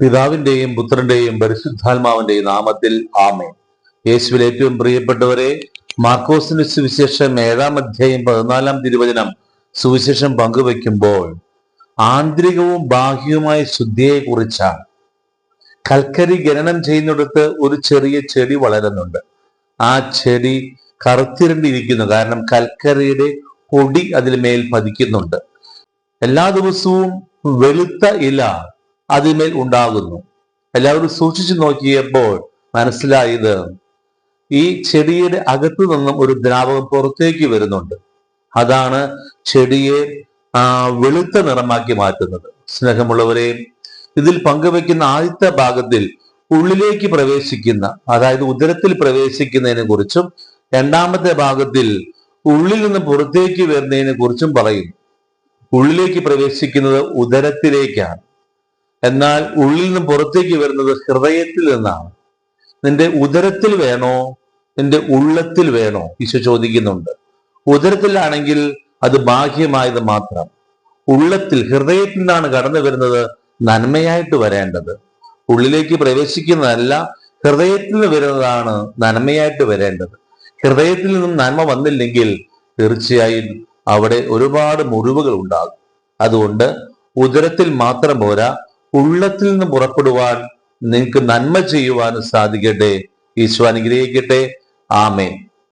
പിതാവിന്റെയും പുത്രന്റെയും പരിശുദ്ധാത്മാവിന്റെയും നാമത്തിൽ ആമേൻ. യേശുവിൽ ഏറ്റവും പ്രിയപ്പെട്ടവരെ മാർക്കോസിന്റെ സുവിശേഷം ഏഴാം അധ്യായം പതിനാലാം തിരുവചനം സുവിശേഷം പങ്കുവെക്കുമ്പോൾ ആന്തരികവും ബാഹ്യവുമായ ശുദ്ധിയെ കുറിച്ചാണ് കൽക്കരി ഖനനം ചെയ്യുന്നിടത്ത് ഒരു ചെറിയ ചെടി വളരുന്നുണ്ട്. ആ ചെടി കറുത്തിരണ്ടിരിക്കുന്നു. കാരണം കൽക്കരിയുടെ പൊടി അതിൽ മേൽ പതിക്കുന്നുണ്ട്. എല്ലാ ദിവസവും വെളുത്ത ഇല അതിന്മേൽ ഉണ്ടാകുന്നു. എല്ലാവരും സൂക്ഷിച്ചു നോക്കിയപ്പോൾ മനസ്സിലായത് ഈ ചെടിയുടെ അകത്തു നിന്നും ഒരു ദ്രാവകം പുറത്തേക്ക് വരുന്നുണ്ട്. അതാണ് ചെടിയെ വെളുത്ത നിറമാക്കി മാറ്റുന്നത്. സ്നേഹമുള്ളവരെ ഇതിൽ പങ്കുവെക്കുന്ന ആദ്യത്തെ ഭാഗത്തിൽ ഉള്ളിലേക്ക് പ്രവേശിക്കുന്ന അതായത് ഉദരത്തിൽ പ്രവേശിക്കുന്നതിനെ കുറിച്ചും രണ്ടാമത്തെ ഭാഗത്തിൽ ഉള്ളിൽ നിന്ന് പുറത്തേക്ക് വരുന്നതിനെ കുറിച്ചും പറയും ഉള്ളിലേക്ക് പ്രവേശിക്കുന്നത് ഉദരത്തിലേക്കാണ്. എന്നാൽ ഉള്ളിൽ നിന്ന് പുറത്തേക്ക് വരുന്നത് ഹൃദയത്തിൽ നിന്നാണ്. നിന്റെ ഉദരത്തിൽ വേണോ? നിന്റെ ഉള്ളത്തിൽ വേണോ? ഈശോ ചോദിക്കുന്നുണ്ട്. ഉദരത്തിലാണെങ്കിൽ അത് ബാഹ്യമായത് മാത്രം. ഉള്ളത്തിൽ ഹൃദയത്തിൽ നിന്നാണ് കടന്നു വരുന്നത് നന്മയായിട്ട് വരേണ്ടത്. ഉള്ളിലേക്ക് പ്രവേശിക്കുന്നതല്ല ഹൃദയത്തിൽ നിന്ന് വരുന്നതാണ് നന്മയായിട്ട് വരേണ്ടത്. ഹൃദയത്തിൽ നിന്നും നന്മ വന്നില്ലെങ്കിൽ തീർച്ചയായും അവിടെ ഒരുപാട് മുറിവുകൾ ഉണ്ടാകും. അതുകൊണ്ട് ഉദരത്തിൽ മാത്രം പോരാ ഉള്ളത്തിൽ നിന്ന് പുറപ്പെടുവാൻ നിങ്ങൾക്ക് നന്മ ചെയ്യുവാനും സാധിക്കട്ടെ. ഈശോ അനുഗ്രഹിക്കട്ടെ. ആമേൻ.